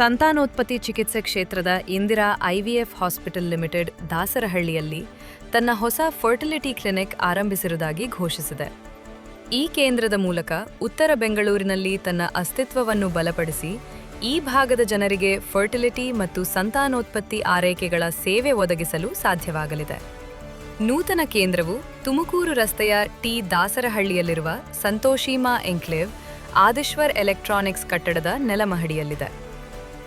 ಸಂತಾನೋತ್ಪತ್ತಿ ಚಿಕಿತ್ಸೆ ಕ್ಷೇತ್ರದ ಇಂದಿರಾ ಐವಿಎಫ್ ಹಾಸ್ಪಿಟಲ್ ಲಿಮಿಟೆಡ್ ದಾಸರಹಳ್ಳಿಯಲ್ಲಿ ತನ್ನ ಹೊಸ ಫರ್ಟಿಲಿಟಿ ಕ್ಲಿನಿಕ್ ಆರಂಭಿಸಿರುವುದಾಗಿ ಘೋಷಿಸಿದೆ. ಈ ಕೇಂದ್ರದ ಮೂಲಕ ಉತ್ತರ ಬೆಂಗಳೂರಿನಲ್ಲಿ ತನ್ನ ಅಸ್ತಿತ್ವವನ್ನು ಬಲಪಡಿಸಿ ಈ ಭಾಗದ ಜನರಿಗೆ ಫರ್ಟಿಲಿಟಿ ಮತ್ತು ಸಂತಾನೋತ್ಪತ್ತಿ ಆರೈಕೆಗಳ ಸೇವೆ ಒದಗಿಸಲು ಸಾಧ್ಯವಾಗಲಿದೆ. ನೂತನ ಕೇಂದ್ರವು ತುಮಕೂರು ರಸ್ತೆಯ ಟಿ ದಾಸರಹಳ್ಳಿಯಲ್ಲಿರುವ ಸಂತೋಷಿಮಾ ಎಂಕ್ಲೇವ್ ಆದಿಶ್ವರ್ ಎಲೆಕ್ಟ್ರಾನಿಕ್ಸ್ ಕಟ್ಟಡದ ನೆಲಮಹಡಿಯಲ್ಲಿದೆ.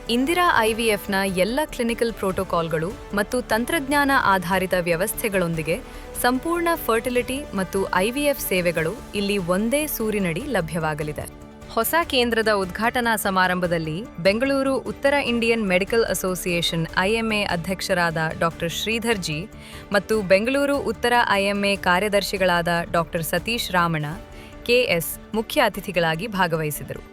ಇಂದಿರಾ ಐವಿಎಫ್ನ ಎಲ್ಲ ಕ್ಲಿನಿಕಲ್ ಪ್ರೋಟೋಕಾಲ್ಗಳು ಮತ್ತು ತಂತ್ರಜ್ಞಾನ ಆಧಾರಿತ ವ್ಯವಸ್ಥೆಗಳೊಂದಿಗೆ ಸಂಪೂರ್ಣ ಫರ್ಟಿಲಿಟಿ ಮತ್ತು ಐವಿಎಫ್ ಸೇವೆಗಳು ಇಲ್ಲಿ ಒಂದೇ ಸೂರಿನಡಿ ಲಭ್ಯವಾಗಲಿದೆ. ಹೊಸ ಕೇಂದ್ರದ ಉದ್ಘಾಟನಾ ಸಮಾರಂಭದಲ್ಲಿ ಬೆಂಗಳೂರು ಉತ್ತರ ಇಂಡಿಯನ್ ಮೆಡಿಕಲ್ ಅಸೋಸಿಯೇಷನ್ ಐಎಂಎ ಅಧ್ಯಕ್ಷರಾದ ಡಾಕ್ಟರ್ ಶ್ರೀಧರ್ ಜಿ ಮತ್ತು ಬೆಂಗಳೂರು ಉತ್ತರ ಐಎಂಎ ಕಾರ್ಯದರ್ಶಿಗಳಾದ ಡಾಕ್ಟರ್ ಸತೀಶ್ ರಾಮಣ ಕೆಎಸ್ ಮುಖ್ಯ ಅತಿಥಿಗಳಾಗಿ ಭಾಗವಹಿಸಿದರು.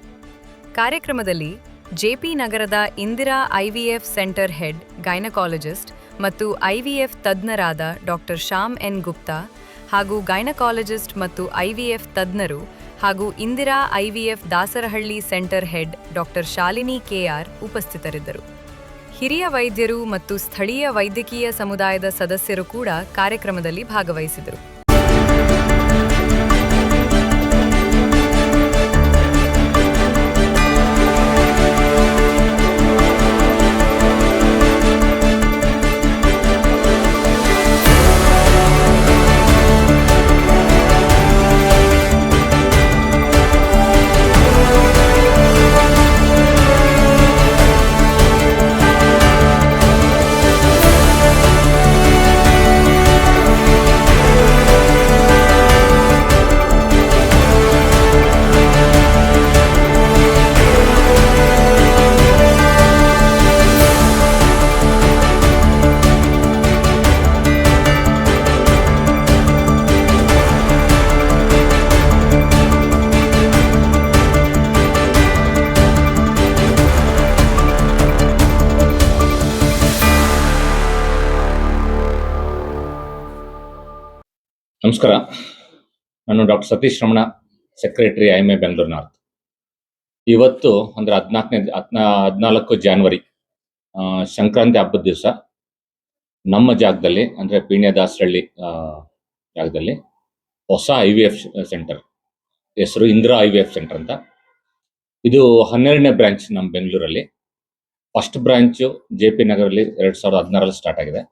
ಕಾರ್ಯಕ್ರಮದಲ್ಲಿ ಜೆಪಿ ನಗರದ Indira IVF centre head, gynaecologist ಮತ್ತು ಐವಿಎಫ್ ತಜ್ಞರಾದ ಡಾಕ್ಟರ್ ಶ್ಯಾಮ್ ಎನ್ ಗುಪ್ತಾ ಹಾಗೂ ಗೈನಕಾಲಜಿಸ್ಟ್ ಮತ್ತು ಐವಿಎಫ್ ತಜ್ಞರು ಹಾಗೂ Indira IVF Dasarahalli centre head doctor Shalini KR ಉಪಸ್ಥಿತರಿದ್ದರು. ಹಿರಿಯ ವೈದ್ಯರು ಮತ್ತು ಸ್ಥಳೀಯ ವೈದ್ಯಕೀಯ ಸಮುದಾಯದ ಸದಸ್ಯರು ಕೂಡ ಕಾರ್ಯಕ್ರಮದಲ್ಲಿ ಭಾಗವಹಿಸಿದರು. ನಮಸ್ಕಾರ. ನಾನು doctor Satish Ramana, secretary I M A Bengaluru north. ಇವತ್ತು ಅಂದ್ರೆ ಹದಿನಾಲ್ಕನೇ, ಹದಿನಾ, ಹದಿನಾಲ್ಕು ಜಾನ್ವರಿ ಸಂಕ್ರಾಂತಿ ಹಬ್ಬದ ದಿವಸ. ನಮ್ಮ ಜಾಗದಲ್ಲಿ ಅಂದ್ರೆ ಪೀಣ್ಯದಾಸರಳ್ಳಿ ಜಾಗದಲ್ಲಿ ಹೊಸ ಐ ವಿ ಎಫ್ ಸೆಂಟರ್. ಹೆಸರು Indira I V F centre ಅಂತ. ಇದು ಹನ್ನೆರಡನೇ ಬ್ರಾಂಚ್ ನಮ್ಮ ಬೆಂಗಳೂರಲ್ಲಿ. ಫಸ್ಟ್ ಬ್ರಾಂಚು ಜೆ ಪಿ ನಗರಲ್ಲಿ ಎರಡು ಸಾವಿರದ ಹದಿನಾರಲ್ಲಿ ಸ್ಟಾರ್ಟ್ ಆಗಿದೆ.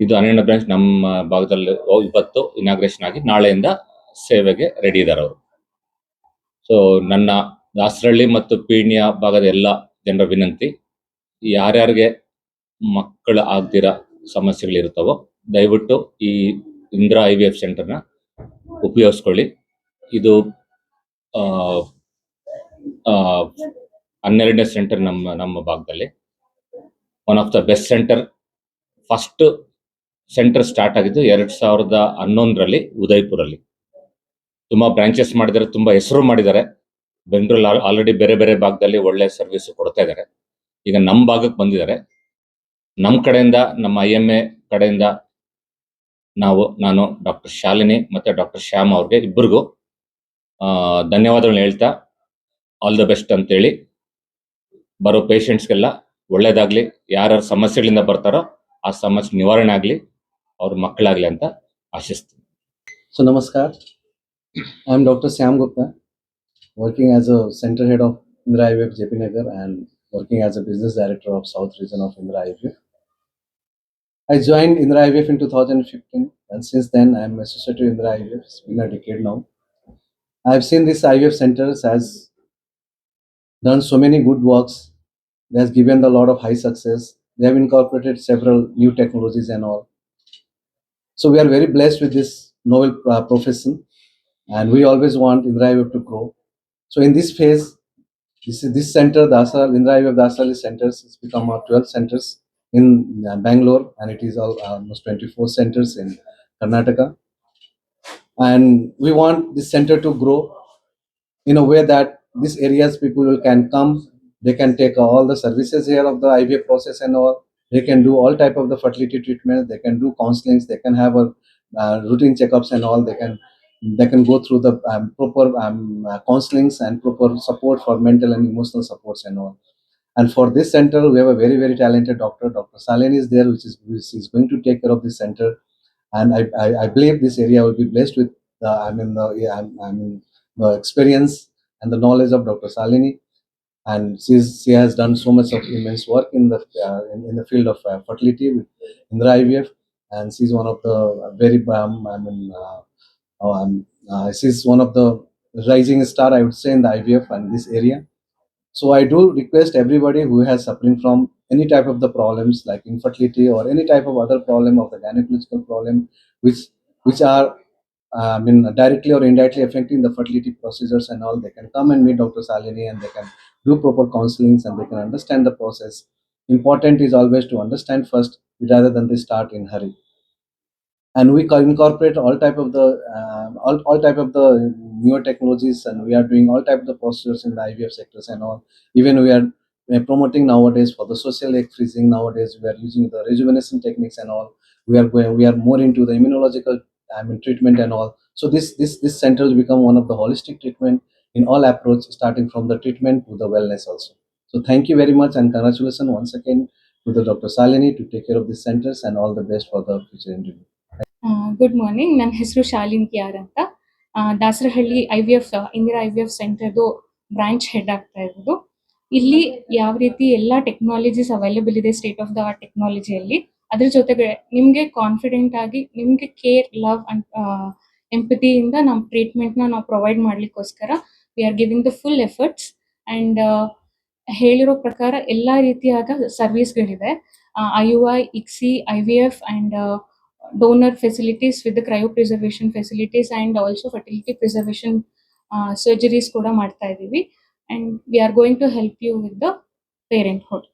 ಇದು ಹನ್ನೆರಡನೇ ಬ್ರಾಂಚ್ ನಮ್ಮ ಭಾಗದಲ್ಲಿ ಇವತ್ತು ಇನಾಗ್ರೇಷನ್ ಆಗಿ ನಾಳೆಯಿಂದ ಸೇವೆಗೆ ರೆಡಿ ಇದ್ದಾರೆ ಅವರು. ಸೊ ನನ್ನ ದಾಸರಳ್ಳಿ ಮತ್ತು ಪೀಣ್ಯ ಭಾಗದ ಎಲ್ಲ ಜನರ ವಿನಂತಿ, ಯಾರ್ಯಾರಿಗೆ ಮಕ್ಕಳು ಆಗ್ದಿರ ಸಮಸ್ಯೆಗಳಿರ್ತಾವೋ ದಯವಿಟ್ಟು ಈ ಇಂದಿರಾ ಐ ವಿ ಎಫ್ ಸೆಂಟರ್ನ ಉಪಯೋಗಿಸ್ಕೊಳ್ಳಿ. ಇದು ಹನ್ನೆರಡನೇ ಸೆಂಟರ್ ನಮ್ಮ ನಮ್ಮ ಭಾಗದಲ್ಲಿ. One of the best centre first centre start ಆಗಿದ್ದು ಎರಡ್ ಸಾವಿರದ ಹನ್ನೊಂದರಲ್ಲಿ ಉದಯ್ಪುರಲ್ಲಿ. ತುಂಬಾ ಬ್ರಾಂಚಸ್ ಮಾಡಿದ್ದಾರೆ, ತುಂಬಾ ಹೆಸರು ಮಾಡಿದ್ದಾರೆ. ಬೆಂಗಳೂರಲ್ಲಿ ಆಲ್ರೆಡಿ ಬೇರೆ ಬೇರೆ ಭಾಗದಲ್ಲಿ ಒಳ್ಳೆ ಸರ್ವಿಸ್ ಕೊಡ್ತಾ ಇದ್ದಾರೆ. ಈಗ ನಮ್ಮ ಭಾಗಕ್ಕೆ ಬಂದಿದ್ದಾರೆ. ನಮ್ಮ ಕಡೆಯಿಂದ, ನಮ್ಮ ಐ ಎಂ ಎ ಕಡೆಯಿಂದ ನಾವು, ನಾನು ಡಾಕ್ಟರ್ ಶಾಲಿನಿ ಮತ್ತು ಡಾಕ್ಟರ್ ಶ್ಯಾಮ್ ಅವ್ರಿಗೆ ಇಬ್ಬರಿಗೂ ಧನ್ಯವಾದಗಳನ್ನ ಹೇಳ್ತಾ ಆಲ್ ದ ಬೆಸ್ಟ್ ಅಂತೇಳಿ ಬರೋ ಪೇಷಂಟ್ಸ್ಗೆಲ್ಲ ಒಳ್ಳೇದಾಗಲಿ, ಯಾರ್ಯಾರು ಸಮಸ್ಯೆಗಳಿಂದ ಬರ್ತಾರೋ ಆ ಸಮಸ್ಯೆ ನಿವಾರಣೆ ಆಗ್ಲಿ. ಅವ್ರ ಮಕ್ಕಳಾಗ್ಲಿ ಅಂತ ಆಶಿಸ್ತೀನಿ So Namaskar, I am Dr. Syam Gupta, working as a center head of Indira IVF JP Nagar and working as a business director of South region of Indira IVF. I joined Indira IVF in 2015 and since then I am associated with Indira IVF. It's been a decade now. I have seen this IVF centers has done so many good works. They has given a lot of high success. They have incorporated several new technologies and all. So we are very blessed with this novel uh, profession, and we always want Indira IVF to grow. So in this phase, this is this center, Dasal Indira IVF Dasali centers, has become our 12 centers in uh, Bangalore, and it is all, almost 24 centers in Karnataka. And we want this center to grow in a way that these areas people can come, they can take all the services here of the IVF process and all. They can do all type of the fertility treatment. They can do counselings. They can have a uh, routine checkups and all. They can they can go through the um, proper um, uh, counselings and proper support for mental and emotional supports and all. And for this center, we have a very, very talented doctor. Dr. Saleni is there, which is, which is going to take care of this center. And I, I, I believe this area will be blessed with, I mean, the, I mean, the experience and the knowledge of Dr. Salini. And she's, she has done so much of immense work in the uh, in, in the field of uh, fertility with Indra IVF, and she's one of the very um, I mean, uh, oh, um, uh, she's one of the rising star I would say in the IVF and this area. So I do request everybody who has suffering from any type of the problems like infertility or any type of other problem of the gynecological problem, which which are I mean directly or indirectly affecting the fertility procedures and all, they can come and meet Dr. Salini and they can do proper counselings and they can understand the process. Important is always to understand first rather than they start in hurry. And we co- incorporate all type of the um all, all type of the newer technologies and we are doing all type of the procedures in the IVF sectors and all. Even we are we are promoting nowadays for the social egg freezing nowadays we are using the rejuvenation techniques and all we are going we are more into the immunological i mean treatment and all so this this this center has become one of the holistic treatment in all approach starting from the treatment to the wellness also so thank you very much and congratulations once again to the dr salini to take care of these centers and all the best for the future interview good morning ನನ್ನ ಹೆಸರು ಶಾಲಿನ್ ಕಿಯಾರ್ ಅಂತ Dasarahalli I V F Indira I V F ಸೆಂಟರ್ದು branch head ಆಗ್ತಾ ಇರೋದು ಇಲ್ಲಿ ಯಾವ ರೀತಿ ಎಲ್ಲ technologies available ಇದೆ ಸ್ಟೇಟ್ ಆಫ್ ದ ಆರ್ಟ್ ಟೆಕ್ನಾಲಜಿಯಲ್ಲಿ ಅದ್ರ ಜೊತೆಗೆ ನಿಮ್ಗೆ ಕಾನ್ಫಿಡೆಂಟ್ ಆಗಿ ನಿಮ್ಗೆ ಕೇರ್ ಲವ್ ಅಂಡ್ ಎಂಪತಿಯಿಂದ ನಮ್ಮ ನ ನಾವು provide ಮಾಡ್ಲಿಕ್ಕೋಸ್ಕರ we are giving the full efforts and ಹೇಳಿರೋ ಪ್ರಕಾರ ಎಲ್ಲ ರೀತಿಯಾದ ಸರ್ವಿಸ್ಗಳಿವೆ I U I ICSI I V F and donor facilities with cryo cryopreservation facilities and also fertility preservation surgeries ಕೂಡ ಮಾಡ್ತಾ ಇದ್ದೀವಿ we are going to help you with the parent parenthood.